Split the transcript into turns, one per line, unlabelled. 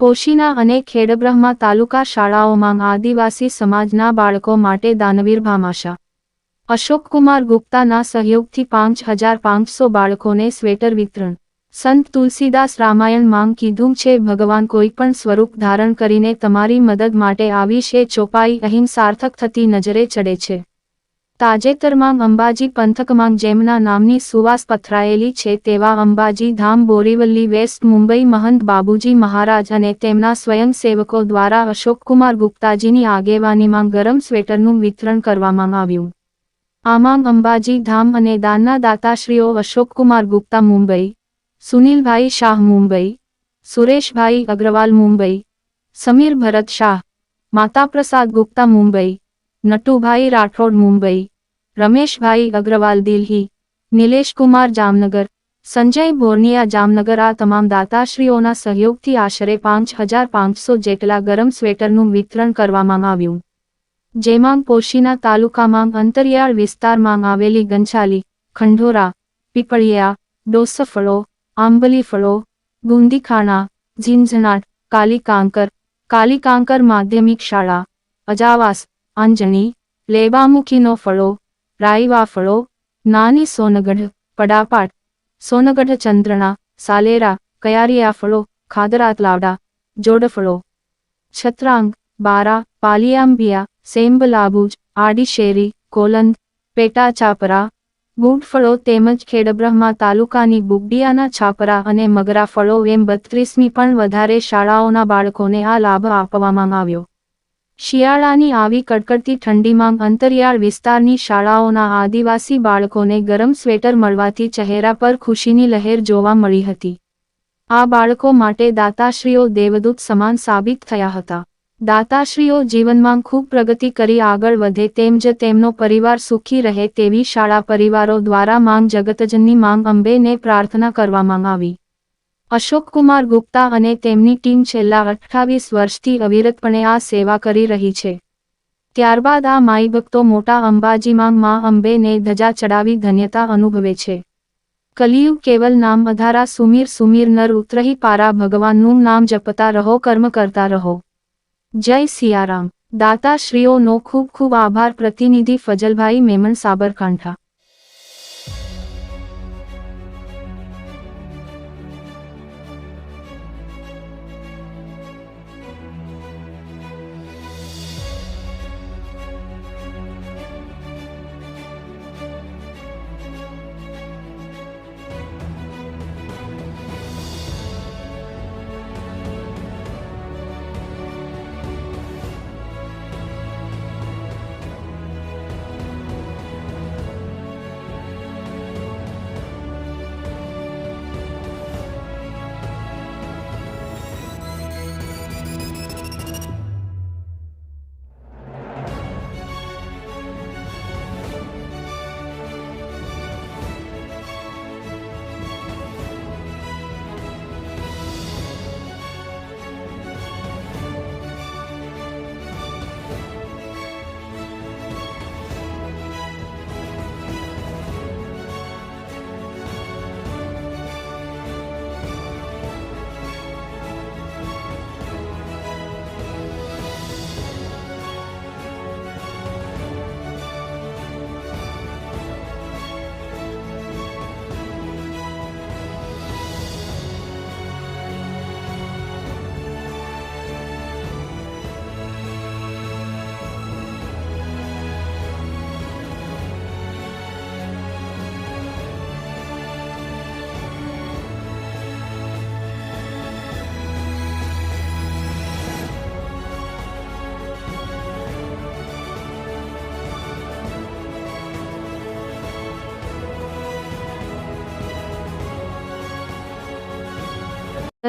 પોશીના અને ખેડબ્રહ્મા તાલુકા શાળાઓમાં આદિવાસી સમાજના બાળકો માટે દાનવીર ભામાશા. અશોકકુમાર ગુપ્તાના સહયોગથી પાંચ હજાર પાંચસો બાળકોને સ્વેટર વિતરણ. સંત તુલસીદાસ રામાયણ માંગ કીધું છે, ભગવાન કોઈ પણ સ્વરૂપ ધારણ કરીને તમારી મદદ માટે આવી છે, ચોપાઈ અહિંસાર્થક થતી નજરે ચડે છે. તાજેતરમાં અંબાજી પંથકમાં જેમના નામની સુવાસ પથરાયેલી છે તેવા અંબાજી ધામ બોરીવલ્લી વેસ્ટ મુંબઈ, મહંત બાબુજી મહારાજ અને તેમના સ્વયંસેવકો દ્વારા અશોકકુમાર ગુપ્તાજીની આગેવાનીમાં ગરમ સ્વેટરનું વિતરણ કરવામાં આવ્યું. આમાં અંબાજી ધામ અને દાનના દાતાશ્રીઓ અશોકકુમાર ગુપ્તા મુંબઈ, સુનિલભાઈ શાહ મુંબઈ, સુરેશભાઈ અગ્રવાલ મુંબઈ, સમીર ભરત શાહ, માતાપ્રસાદ ગુપ્તા મુંબઈ, નટુભાઈ રાઠોડ મુંબઈ રમેશભાઈ અગ્રવાલ દિલ્હી, નિલેશકુમાર જામનગર, સંજય બોરનિયા જામનગર આ તમામ દાતાશ્રીઓના સહયોગથી આશરે પાંચ હજાર પાંચસો જેટલા ગરમ સ્વેટરનું વિતરણ કરવામાં આવ્યું. જેમાં પોશીના તાલુકામાં અંતરિયાળ વિસ્તારમાં આવેલી ગંછાલી ખંડોરા પીપળિયા, ડોસફળો, આંબલીફળો, ગુંદીખાણા, ઝીંઝણાટ, કાલીકાંકર કાલીકાંકર માધ્યમિક શાળા, અજાવાસ અંજણી લેબામુખીનો ફળો રાઈવા ફળો નાની સોનગઢ પડાપાટ સોનગઢ ચંદ્રણા સાલેરા કયારિયા ફળો ખાદરાત લાવડા જોડફળો છત્રાંગ બારા પાલિયાંબિયા સેમ્બલાબુજ આડીશેરી કોલંદ પેટા ચાપરા બૂટફળો તેમજ ખેડબ્રહ્મા તાલુકાની બુગડિયાના છાપરા અને મગરા ફળો એમ બત્રીસમી પણ વધારે શાળાઓના બાળકોને આ લાભ આપવામાં આવ્યો શિયાળાની આવી કડકડતી ઠંડીમાં અંતરિયાળ વિસ્તારની શાળાઓના આદિવાસી બાળકોને ગરમ સ્વેટર મળવાથી ચહેરા પર ખુશીની લહેર જોવા મળી હતી. આ બાળકો માટે દાતાશ્રીઓ દેવદૂત સમાન સાબિત થયા હતા. દાતાશ્રીઓ જીવનમાં ખૂબ પ્રગતિ કરી આગળ વધે તેમ જ તેમનો પરિવાર સુખી રહે તેવી શાળા પરિવારો દ્વારા માંગ જગતજનની માંગ અંબેને પ્રાર્થના કરવામાં આવી. અશોકકુમાર ગુપ્તા અને તેમની ટીમ છેલ્લા અઠ્ઠાવીસ વર્ષથી અવિરતપણે આ સેવા કરી રહી છે. ત્યારબાદ આ માઈ ભક્તો મોટા અંબાજીમાં મા અંબેને ધજા ચડાવી ધન્યતા અનુભવે છે. કલિયુગ કેવલ નામ અધારા સુમીર સુમીર નર ઉતરહી પારા ભગવાનનું નામ જપતા રહો, કર્મ કરતા રહો. જય સિયારામ. દાતાશ્રીઓનો ખૂબ ખૂબ આભાર, પ્રતિનિધિ ફજલભાઈ Memon Sabarkantha.